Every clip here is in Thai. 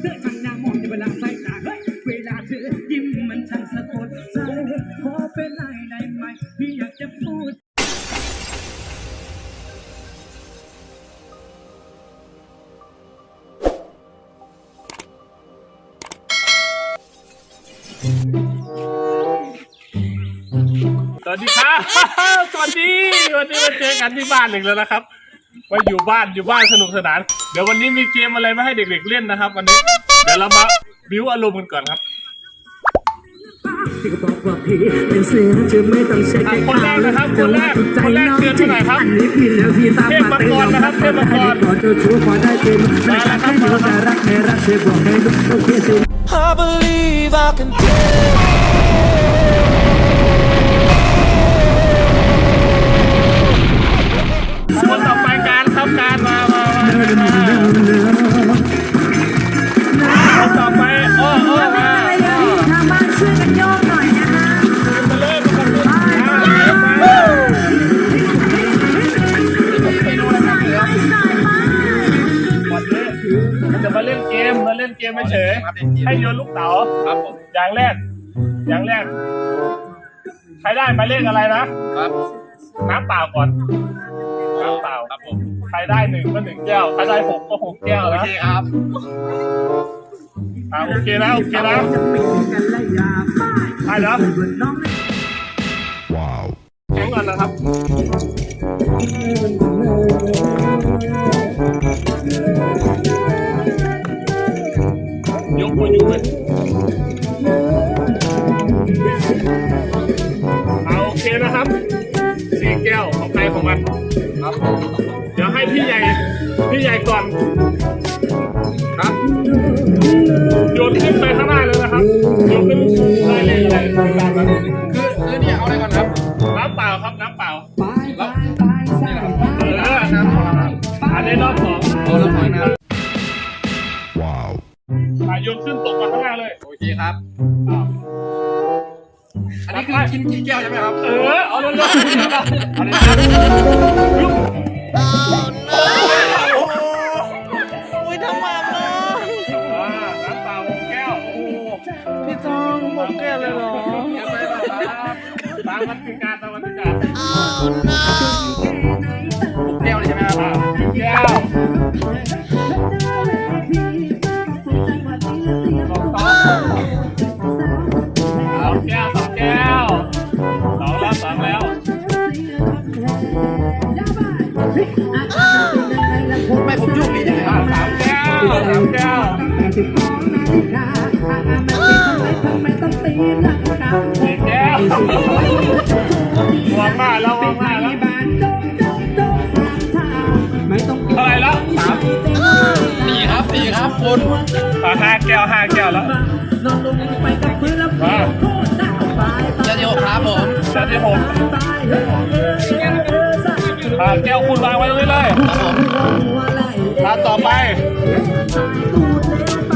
เธอช่างน่ามองในเวลาใส่ตาเฮ้ยเวลาเธอยิ้มมันช่างสะกดใจขอเป็นไรได้ไหมพี่อยากจะพูดสวัสดีครับ สวัสดี วันนี้มาเจอกันที่บ้านหนึ่งแล้วนะครับ มาอยู่บ้านอยู่บ้านสนุกสนาน เดี๋ยววันนี้มีเกมอะไรมาให้เด็กๆเล่นนะครับ วันนี้ เดี๋ยวเรามาบิวอารมณ์กันก่อนครับที่ก็บอกว่าพี่เป็นเสือจะไม่ต้องใช้อะคนแรกนะครับคนแรกคนแรกเชิญมาหน่อยครับอันนี้พี่แล้วพี่ตามเทพมังกรนะครับเทพมังกรขอเจ้าชู้ขอได้เต็มไม่ใช่แค่เดียวแต่รักแค่รักเธอบอกให้รู้โอเคสิ I believe I can fly. ต่อไปอ้ออ้อมาทางบ้านช่วยกันโยกหน่อยนะคะเลยมาคนต่อไปมามาสายมากวันนี้มันจะมาเล่นเกมมาเล่นเกมไม่เฉยให้โยนลูกเต๋าครับผมอย่างแรก อย่างแรก ใครได้มายเลขอะไรนะครับ น้ำเปล่าก่อน ใครได้หนึ่งก็หนึ่งแก้ว ใครได้หกก็หกแก้วนะโอเคครับอ่าโอเคนะโอเคนะไปแล้วว้าวแข่งก่อนนะครับ ยกมืออยู่เลยเอาโอเคนะครับสี่แก้วของใครของมัน ใหญ่ก่อนครับโยนขึ้นไปข้างหน้าเลยนะครับโยนขึ้นได้เลยอะไรตามนั้นคือคือเนี่ยเอาอะไรก่อนครับน้ำเปล่าครับน้ำเปล่าแล้วเออน้ำเปล่าอันนี้รอบสองเอาแล้วพอนะอะโยนขึ้นตกมาข้างหน้าเลยโอเคครับอันนี้คือกินกี่แก้วใช่ไหมครับ เออ เอาเลยเลยเอาเลยอุ้ จองแก้วเลยเหรอตามวันถึงการตามวันถึงการแก้วเลยใช่ไหมครับแก้วสองสองแก้วสองแก้วสองแล้วสองแล้วไม่ผมยุ่งนี่ใช่ารับสามแก้วสามแก้ว สี่แก้ววางมาแล้ววางมาแล้วเท่าไหร่แล้วสามสี่ครับสี่ครับคุณอ่าห้าแก้วห้าแก้วแล้วมาจะเดียวครับผมเดี๋ยวที่หกอ่าแก้วคุณวางไว้ตรงนี้เลยครับผมอ่าต่อไป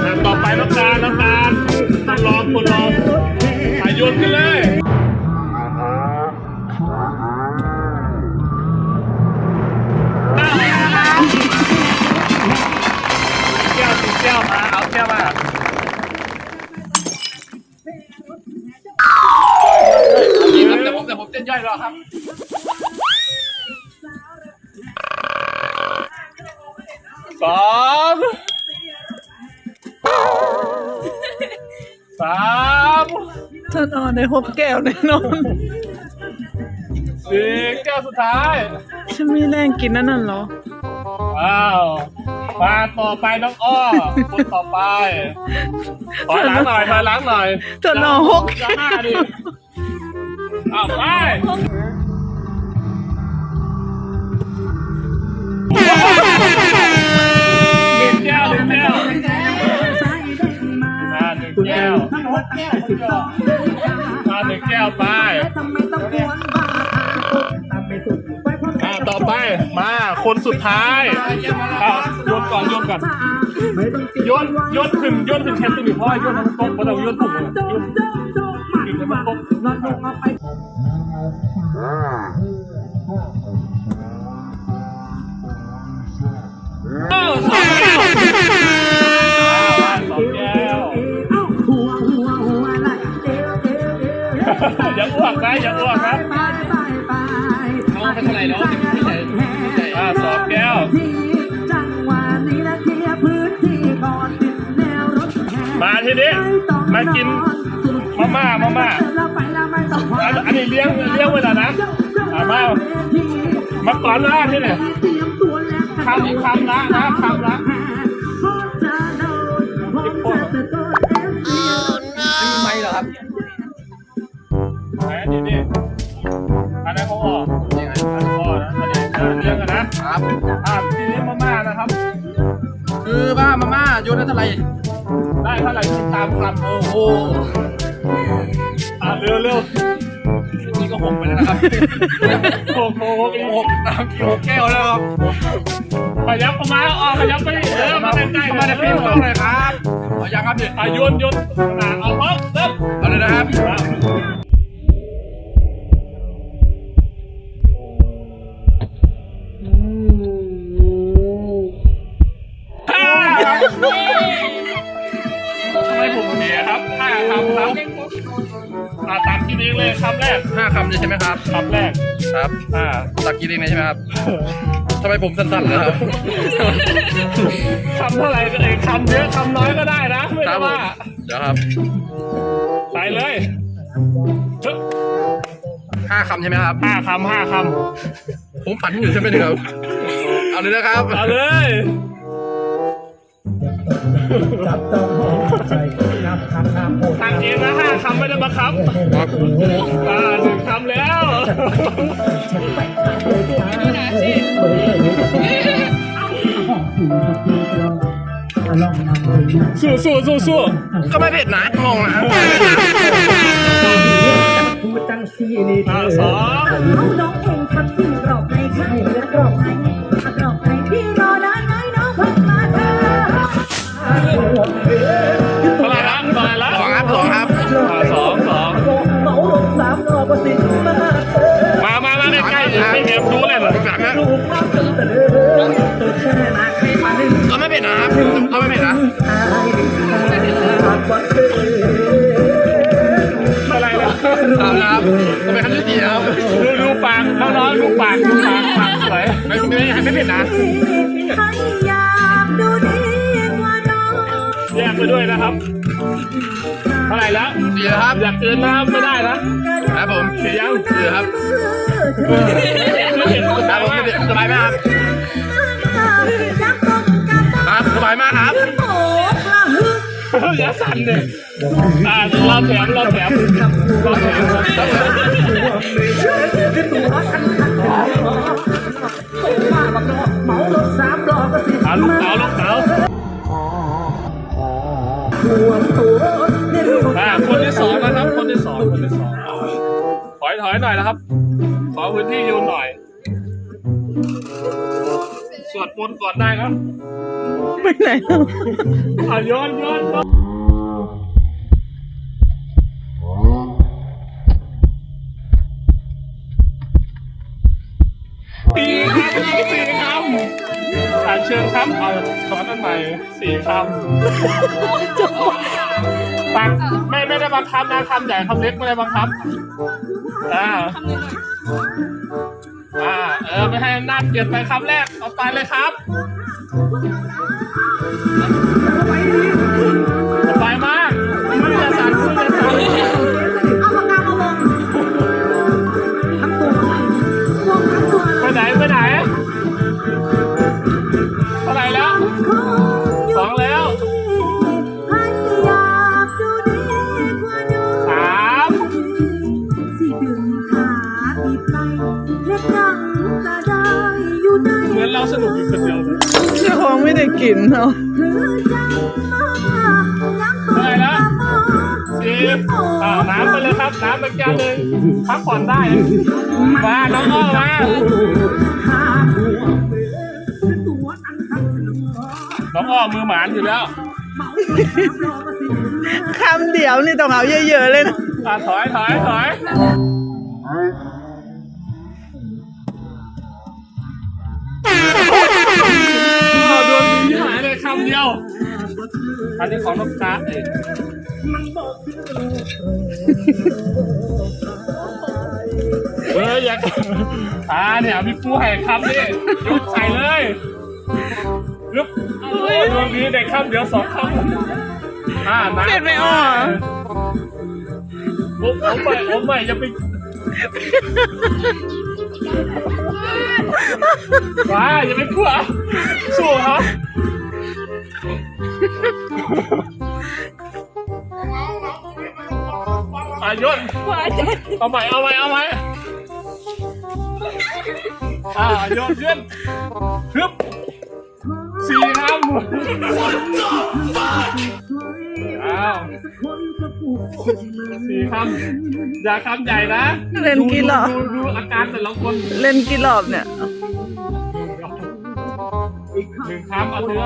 อ่าต่อไปน้ำตาลน้ำตา คุณลองคุณลองอ่าโยนขึ้นเลยแก้วสิแก้วมาเอาแก้วมานี่ครับแต่ผมแต่ผมเต้นย่อยรอครับสอง นอนในหกแก้วแน่นอนสี่แก้วสุดท้าย ฉันมีแรงกินนั่นน่ะเหรอ ว้าวมาต่อไปน้องอ้อคนต่อไปถอยหลังหน่อยถอยหลังหน่อย จะนอนหกจะห้าดิอ้าวไป มาหนึ่งแก้วไปอ่าต่อไปมาคนสุดท้ายอ่าโยนก่อนโยนก่อนโยนโยนขึ้นโยนขึ้นแค่ตัวหนึ่งเพราะว่าโยนมันตกเพราะเราโยนถูกเลยโยนขึ้นมันตกอ้าวสองแก้วอ่า อย่าอ้วกนะอย่าอ้วกนะไปไปไปเอาไปเท่าไหร่แล้วจะมีที่ไหนที่ไหนอ่าสองแก้วที่จังหวะนี้นะเคลียร์พื้นที่ก่อนติดแนวรถแห่มาทีนี้มากินมาม่ามาม่าแล้วไปแล้วไม่ต้องอันอันนี้เลี้ยงเลี้ยงไว้แล้วนะอ่ามามาก่อนนะที่เนี่ยเตรียมตัวแล้วคำคำละนะคำละ อ่าทีนี้มาม่านะครับ คือว่ามาม่าโยนได้เท่าไหร่ได้เท่าไหร่คิดตามคำโอ้โหอ่าเร็วเร็วนี่ก็หกไปแล้วนะครับโอ้โหหกน้ำกี่หกแก้วแล้วครับขยับเข้ามาออกขยับไปเออมาใกล้ๆเข้ามาในฟิล์มกล้องเลยครับเอายังครับเนี่ยอะโยนโยนอ่าเอาเพราะเริ่มเอาเลยนะครับ ครับ อ่าตักกินเองเลยใช่ไหมครับทำไมผมสั้นๆเลยครับ คำเท่าไหร่ก็เองคำเยอะคำน้อยก็ได้นะ ไม่ครัได้บผมว่าเดี๋ยวครับใส่เลยชึบห้าคำใช่ไหมครับ ห้าคำห้าคผมฝันอยู่ใช่ไหมเนี่ยครับ เอาเลยนะครับำเอาเลยจับต้องใจนับคำนับโอตักเองนะห้าคำไม่ได้บังคับ ครับ อ่าหนึ่งคำแล้ว ลองนำเลยนะสู้สู้สู้สู้ก็ไม่เผ็ดนะงงนะพูดจังสีนี่เธอ่าอสองเอาน้องเองทับทิมกรอบในไข่และกรอบในกรอบในพี่รอ ครับก็ไม่เผ็ดนะอายขาดว่าเธอเท่าไหร่ละสามนะครับก็เป็นคำที่สี่นะครับดูดูปากน้องๆดูปากดูปากปากสวยไม่ไม่ไม่เผ็ดนะให้อยากดูดีกว่าน้องแยกไปด้วยนะครับเท่าไหร่แล้วสี่นะครับอยากเกินน้ำไม่ได้นะครับผมเสียยังสี่ครับไม่เห็นครับผมไม่เผ็ดสบายไหมครับจักต้องการ ครับสบายมากครับโอ้กระหึ่มอย่าสั่นเลยอ่าเราแถมเราแถมเราแถมตัวคันคันมาบักน้องเหมารถสามรอบก็สิอ่าลูกสาวลูกสาวห่วงตัวเนี่ยอ่าคนที่สองนะครับ คนที่สองคนที่สองถอยถอยหน่อยนะครับ ขอพื้นที่ยืนหน่อย สวดมนต์ก่อนได้ครับไปไหนแล้วอะโยนโยนโยนสี่คำสี่คำอ่าเชิญครับเอาสอนอันใหม่สี่คำปักไม่ไม่ได้บังคับนะคำใหญ่คำเล็กไม่ได้บังคับอ่า อ่าเออไม่ให้น่าเกลียดไปคำแรกเอาไปเลยครับสบายมากมือจะสั่นมือจะสั่นเอาปากกามาวงทั้งตัววงทั้งตัวไปไหนไปไหน กินเนาะคือจังมายักตัวได้แล้วสิบอ่าน้ำไปเลยครับ น้ำไปแก้วหนึ่งพักผ่อนได้มาน้องอ้อมาหาห่วงตัวอันคันน้องอ้อมือหมานอยู่แล้วเหมารถสามรอบก็สิคำเดียวนี่ต้องเอาเยอะๆเลยนะอ่าถอยถอยถอย อ้อโดนดีหายเลยคำเดียว อันนี้ของน้องจ๊ะเองเอออยากอ่าเนี่ยพี่ปูให้คำนี่ยกใส่เลยยึบดวงนี้ได้คำเดี๋ยวสองคำอ่าน้ำเสร็จไม่ออกผมผมใหม่ผมใหม่จะไปว้าอย่าไปกลัวสู้ครับ อายศเอาใหม่เอาใหม่เอาใหม่อ่ายศขึ้นฮึบสี่ครับอ้าวสี่คำอย่าคำใหญ่นะเล่นกี่รอบดูดูอาการแต่ละคนเล่นกี่รอบเนี่ยหนึ่งคำเอาเนื้อ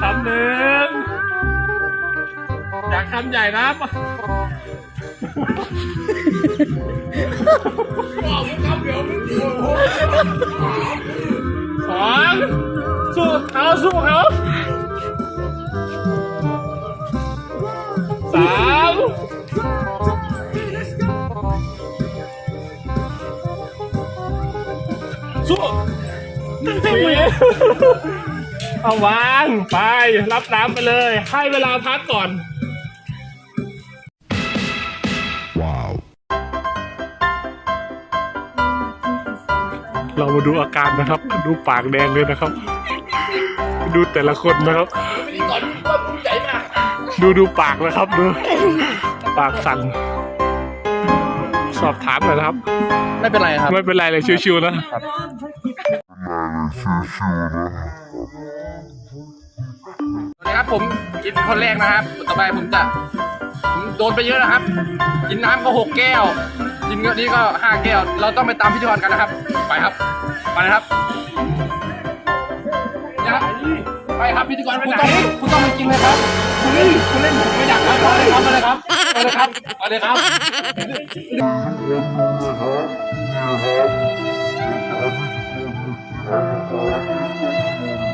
คำหนึ่งอยากคำใหญ่นะบอกมึงคำเดียวไม่พอสองสู้เขาสู้เขาสามสู้สี่ เอาวางไปรับน้ำไปเลย ให้เวลาพักก่อนเรามาดูอาการนะครับ ดูปากแดงเลยนะครับ ดูแต่ละคนนะครับ ดูดูปากนะครับดูปากสั่นสอบถามหน่อยนะครับ ไม่เป็นไรครับ ไม่เป็นไรเลยชิวๆนะสวัสดีครับ ผมกินคนแรกนะครับต่อไปผมจะผมโดนไปเยอะนะครับ กินน้ำก็หกแก้ว กินเงินนี้ก็ห้าแก้ว เราต้องไปตามพิธีกรกันนะครับ ไปครับไปนะครับนะครับไปครับพิธีกรคุณต้องคุณต้องมากินเลยครับคุณเล่นคุณเล่นผมไม่อยากครับมาเลยครับมาเลยครับมาเลยครับมาเลยครับนะครับ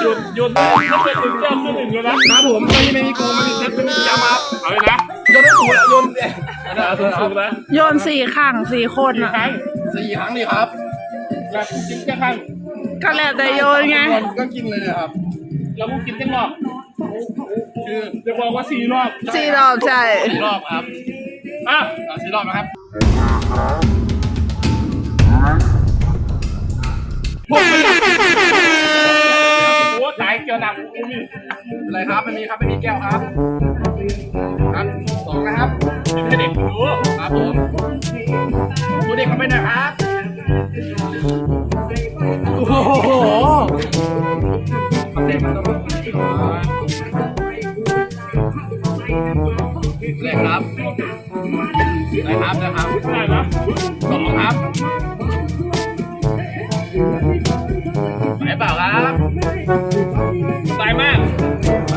หยุดหยุดไม่เป็นหนึ่งแก้วขึ้นหนึ่งเลยนะครับผมไม่ไม่มีโกงมันเซ็ตเป็นยามาเอาเลยนะโยนได้สูงโยนเนี่ยเอาสูงๆนะโยนสี่ข้างสี่คนกี่อะครั้งสี่ครั้งนี่ครับแบบกินแค่ครั้งก็แล้วแต่โยนไง ก็กินเลยนะครับเราก็กินแค่รอบคือจะบอกว่าสี่รอบสี่รอบใช่ สี่รอบครับอะเอาสี่รอบนะครับ หัวตายเกี่ยวหนักอุ้ยอะไรครับไม่มีครับไม่มีแก้วครับครับสองนะครับให้เด็กดูครับผมดูเด็กเขาไปหน่อยครับโอ้โหเด็กมันต้องเลยครับเลยครับนะครับได้นะสองครับ ไหวเปล่าครับตายมาก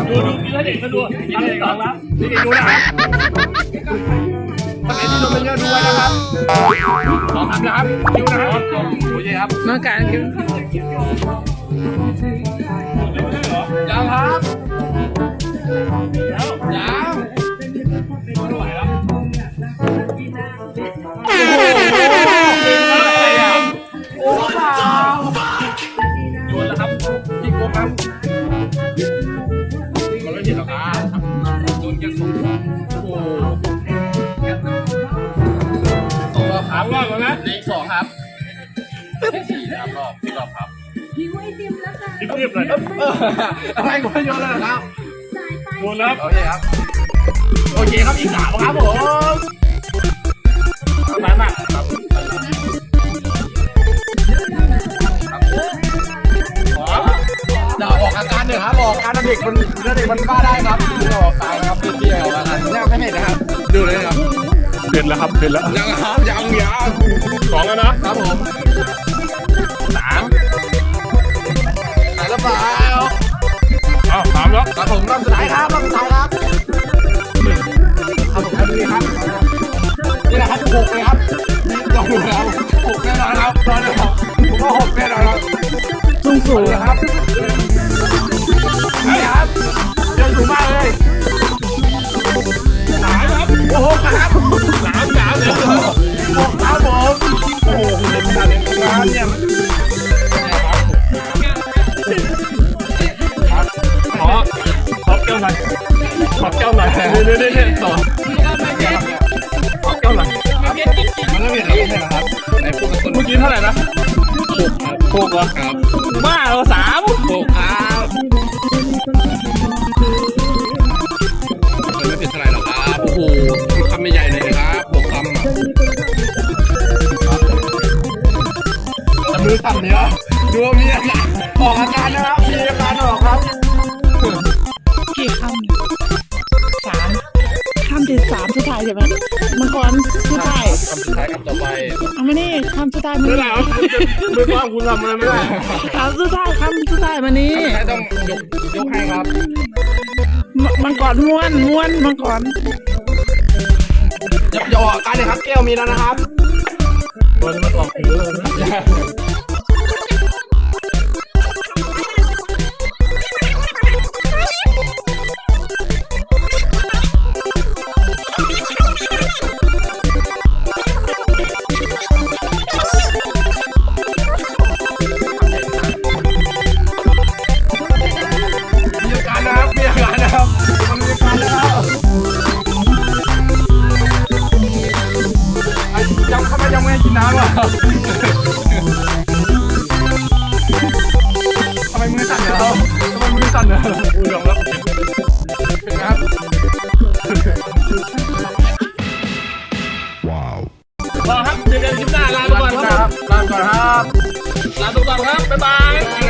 ดูดูกินให้เด็กมาดูทำให้สองแล้วนี่ดูนะครับถ้าเป็นที่ดูเป็นเยอะดูไว้นะครับลองทำนะครับคิวนะครับโอเคครับน้องการกินยังครับแล้วยัง หิวไอติมแล้วค่ะรีบๆหน่อยเอออะไรกูไม่โยนแล้วนะครับโดนแล้วโอเคครับ โอเคครับอีกสามครับผมตายมากขออย่าออกอาการเลยครับออกอาการเด็กมันเด็กมันบ้าได้ครับอย่าออกอาการครับเที่ยวอาการแนวไม่เห็นนะครับ ดูเลยครับเสร็จแล้วครับเสร็จแล้วยังครับยังยังสองแล้วนะครับผม สาวอ้าวถามแล้วครับผมรอบสุายครับรอบสุายครับเอาผมทำดีครับนี่นะครับหกเลยครับลองดูแล้วหกแน่นอนครับตอนนี้ผมก็หกแน่นอนครับสูงสูงลยครับนี่ครับยังสูงมากเลยสามครัโอ้โหครับสามสามเลยครับหกครับผมโอ้โหเด็กขนาดนี้ครัเนี่ย วหน่อยขอแก้วหน่อยเดี๋ยวเดี๋ยวเดี๋ยวต่อขอแก้วหน่อยมันไม่เห็นแล้วไม่ใช่เหรอครับไหนพูดกันต้นเมื่อกี้เท่าไหร่นะหกเหรอครับบ้าเหรอสามโอ้ครับไม่ผิดเท่าไหร่หรอกครับโอ้โหคำไม่ใหญ่เลยนะครับหกคำอะมือสั่นเนี่ยดูมีอาการออกอาการนะครับมีอาการออกครับามสุดท้ายใช่ไหมมังกรสุดท้ายคำสุดท้ายคำต่อไปเอามานี่คำสุดท้ายมาไม่นี่ได้มือว่างคุณทำอะไรไม่ได้คำสุดท้ายคำสุดท้ายมานี่คำสุดท้ายต้องยกยกให้ครับ มมังกรม้วนม้วนมังกรอย่าอย่าออกอาการเลยครับแก้วมีแล้วนะครับมันมันออกหูเลย ลาไปก่อนครับ บ๊ายบาย